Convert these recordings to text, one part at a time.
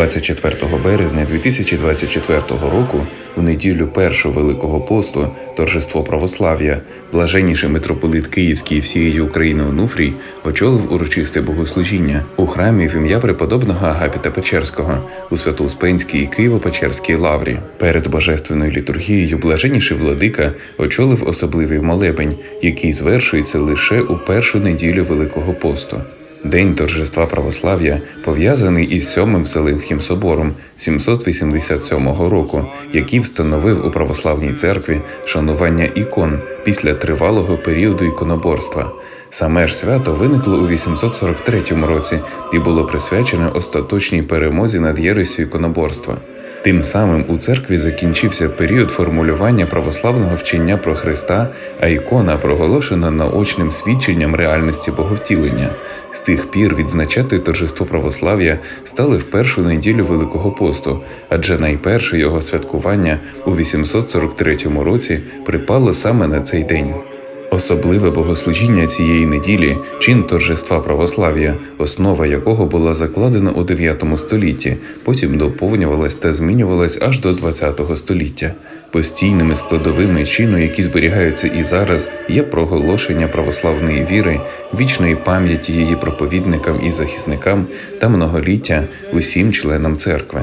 24 березня 2024 року, у неділю першого Великого посту, торжество православ'я, блаженніший митрополит Київський і всієї України Онуфрій очолив урочисте богослужіння у храмі в ім'я преподобного Агапіта Печерського у Свято-Успенській і Києво-Печерській лаврі. Перед божественною літургією блаженніший владика очолив особливий молебень, який звершується лише у першу неділю Великого посту. День торжества православ'я пов'язаний із Сьомим Вселенським собором 787 року, який встановив у православній церкві шанування ікон після тривалого періоду іконоборства. Саме ж свято виникло у 843 році і було присвячене остаточній перемозі над єресю іконоборства. Тим самим у церкві закінчився період формулювання православного вчення про Христа, а ікона проголошена наочним свідченням реальності боговтілення. З тих пір відзначати торжество православ'я стали в першу неділю Великого посту, адже найперше його святкування у 843 році припало саме на цей день. Особливе богослужіння цієї неділі чин торжества православ'я, основа якого була закладена у 9 столітті, потім доповнювалась та змінювалась аж до 20 століття. Постійними складовими чину, які зберігаються і зараз, є проголошення православної віри, вічної пам'яті її проповідникам і захисникам та многоліття усім членам церкви.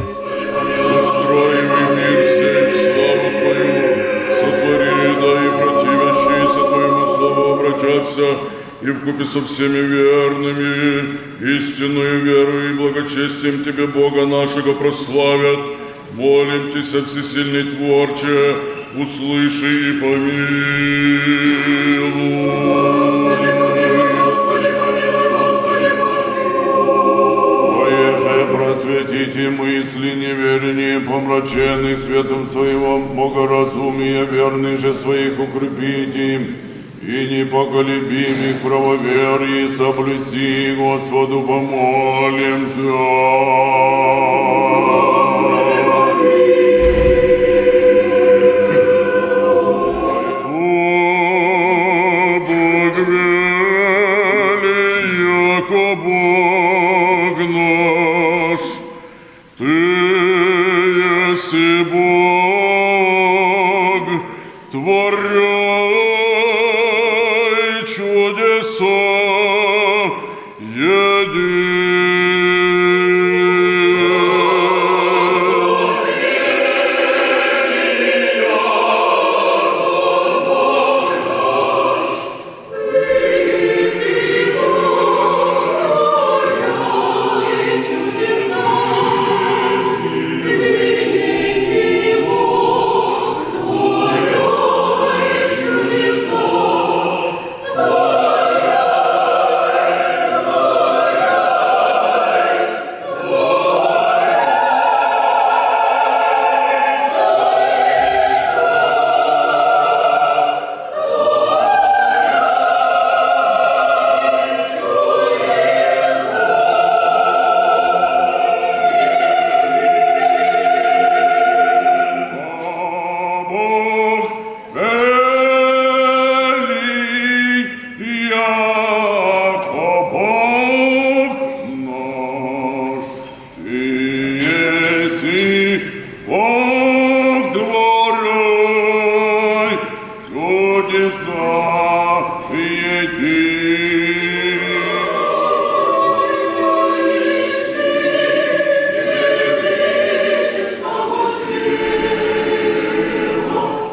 И вкупе со всеми верными, истинную веру и благочестием Тебе, Бога нашего, прославят. Молим Тебя, всесильный Творче, услыши и помилуй. Просветите мысли неверные, помраченных светом своего богоразумия, верных же своих укрепите, и непоколебимых правоверий соблюси, Господу помолимся. dia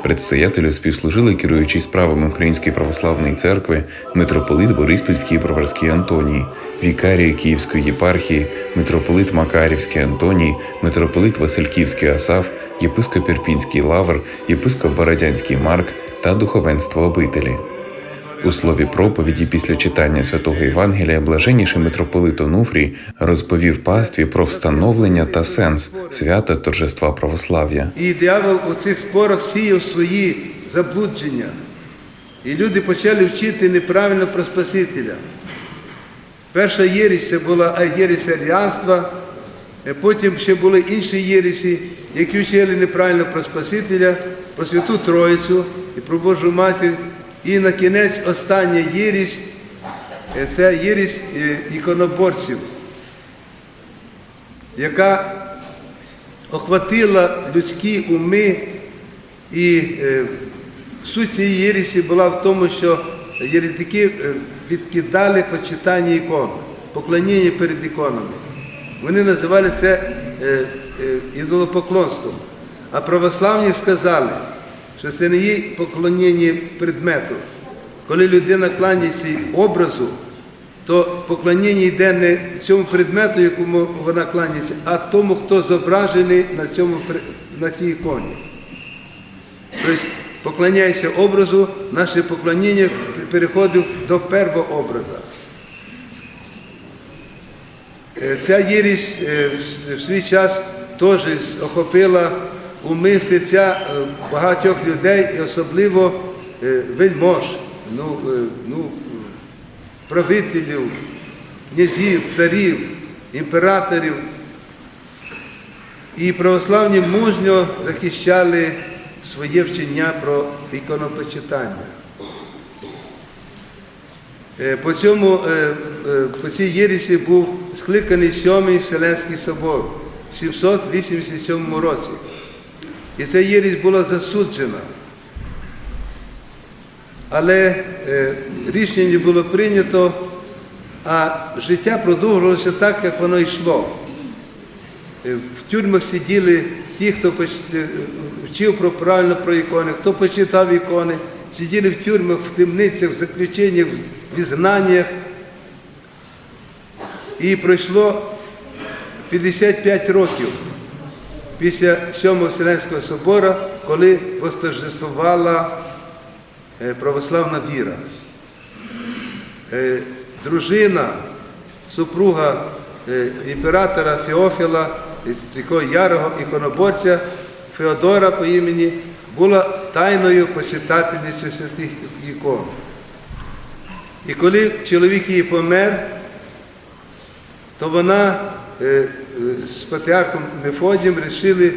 Предстоятелю співслужили керуючий справами Української православної церкви митрополит Бориспільський Броварський Антоній, вікарій Київської єпархії, митрополит Макарівський Антоній, митрополит Васильківський Асаф, єпископ Ірпінський Лавр, єпископ Бородянський Марк та духовенство обителі. У слові проповіді після читання святого Євангелія блаженніший митрополит Онуфрій розповів пастві про встановлення та сенс свята торжества православ'я. І диявол у цих спорах сіяв свої заблудження. І люди почали вчити неправильно про Спасителя. Перша це була єресь аріанства, е, потім ще були інші єресі, які вчили неправильно про Спасителя, про Святу Троїцю і про Божу Матір. І на кінець остання єресь е, це єресь е, іконоборців, яка охватила людські уми, і е, суть цієї єресі була в тому, що єретики е, відкидали почитання ікон, поклоніння перед іконами. Вони називали це ідолопоклонством. А православні сказали, що це не є поклоніння предмету. Коли людина кланяється образу, то поклоніння йде не цьому предмету, якому вона кланяється, а тому, хто зображений на, цьому, на цій іконі. Тобто, поклоняйся образу, наше поклоніння переходить до первого образа. Е, Ця єрість е, в свій час теж охопила уми серця е, багатьох людей, і особливо е, вельмож, ну, е, ну, правителів, князів, царів, імператорів. І православні мужньо захищали своє вчення про іконопочитання. По, цьому, по цій єресі був скликаний Сьомий Вселенський собор в 787 році. І ця єресь була засуджена. Але рішення було прийнято, а життя продовжувалося так, як воно йшло. В тюрмах сиділи ті, хто вчив про правильно про ікони, хто почитав ікони, сиділи в тюрмах, в темницях, в заключеннях, в ізгнаннях. І пройшло 55 років після Сьомого Вселенського собору, коли восторжествувала е, православна віра. Е, Дружина, супруга е, імператора Феофіла, такого ярого іконоборця Феодора по імені, була тайною почитательницею святих ікон. І коли чоловік її помер, то вона з патріархом Мефодієм вирішили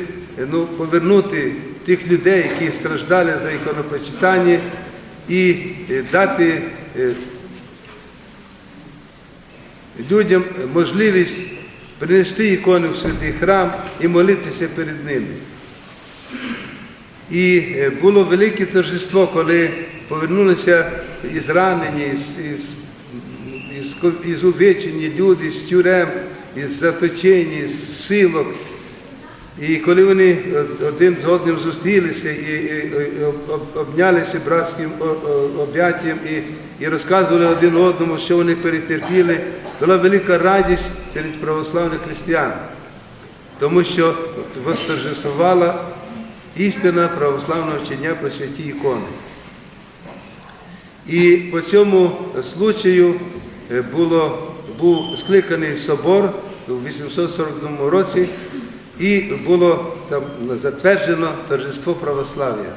ну, повернути тих людей, які страждали за іконопочитання, і е, дати е, людям можливість принести ікони в святий храм і молитися перед ними. І е, було велике торжество, коли повернулися із ранені, із, із, із, із увечені люди, з тюрем, із заточені, з силок. І коли вони один з одним зустрілися і, і- і об- об- обнялися братським об'яттям і, і розказували один одному, що вони перетерпіли, була велика радість серед православних християн, тому що восторжествувала істина православного вчення про святі ікони. І по цьому случаю е, було, був скликаний собор у 842 році, і було там затверджено торжество православ'я.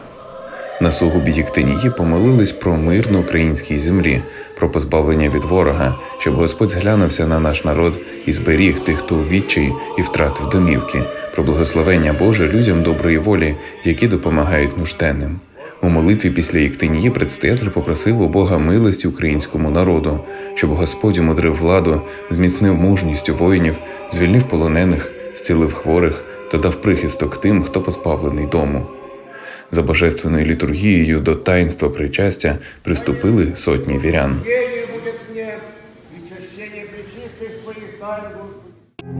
На сугубі Єктинії помолились про мир на українській землі, про позбавлення від ворога, щоб Господь зглянувся на наш народ і зберіг тих, хто у відчаї і втратив домівки, про благословення Боже людям доброї волі, які допомагають нужденним. У молитві після Єктинії предстоятель попросив у Бога милості українському народу, щоб Господь умудрив владу, зміцнив мужність у воїнів, звільнив полонених, зцілив хворих та дав прихисток тим, хто позбавлений дому. За божественною літургією до таїнства причастя приступили сотні вірян.